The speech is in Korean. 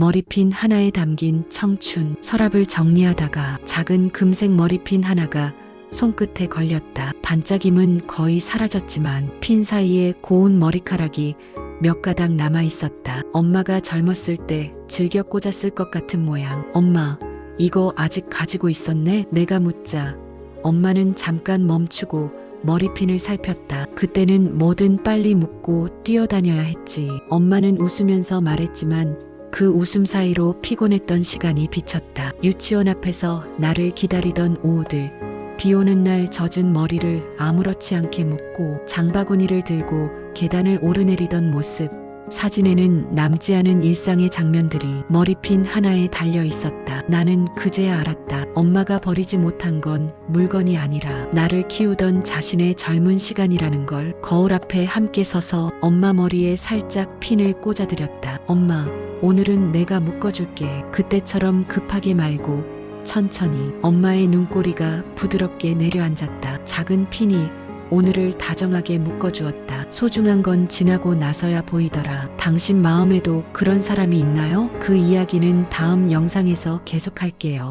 머리핀 하나에 담긴 청춘 서랍을 정리하다가 작은 금색 머리핀 하나가 손끝에 걸렸다. 반짝임은 거의 사라졌지만 핀 사이에 고운 머리카락이 몇 가닥 남아 있었다. 엄마가 젊었을 때 즐겨 꽂았을 것 같은 모양. 엄마, 이거 아직 가지고 있었네? 내가 묻자. 엄마는 잠깐 멈추고 머리핀을 살폈다. 그때는 뭐든 빨리 묶고 뛰어다녀야 했지. 엄마는 웃으면서 말했지만 그 웃음 사이로 피곤했던 시간이 비쳤다. 유치원 앞에서 나를 기다리던 오후들. 비 오는 날 젖은 머리를 아무렇지 않게 묶고 장바구니를 들고 계단을 오르내리던 모습. 사진에는 남지 않은 일상의 장면들이 머리핀 하나에 달려 있었다. 나는 그제야 알았다. 엄마가 버리지 못한 건 물건이 아니라 나를 키우던 자신의 젊은 시간이라는 걸 거울 앞에 함께 서서 엄마 머리에 살짝 핀을 꽂아드렸다. 엄마, 오늘은 내가 묶어줄게. 그때처럼 급하게 말고 천천히 엄마의 눈꼬리가 부드럽게 내려앉았다. 작은 핀이 오늘을 다정하게 묶어주었다. 소중한 건 지나고 나서야 보이더라. 당신 마음에도 그런 사람이 있나요? 그 이야기는 다음 영상에서 계속할게요.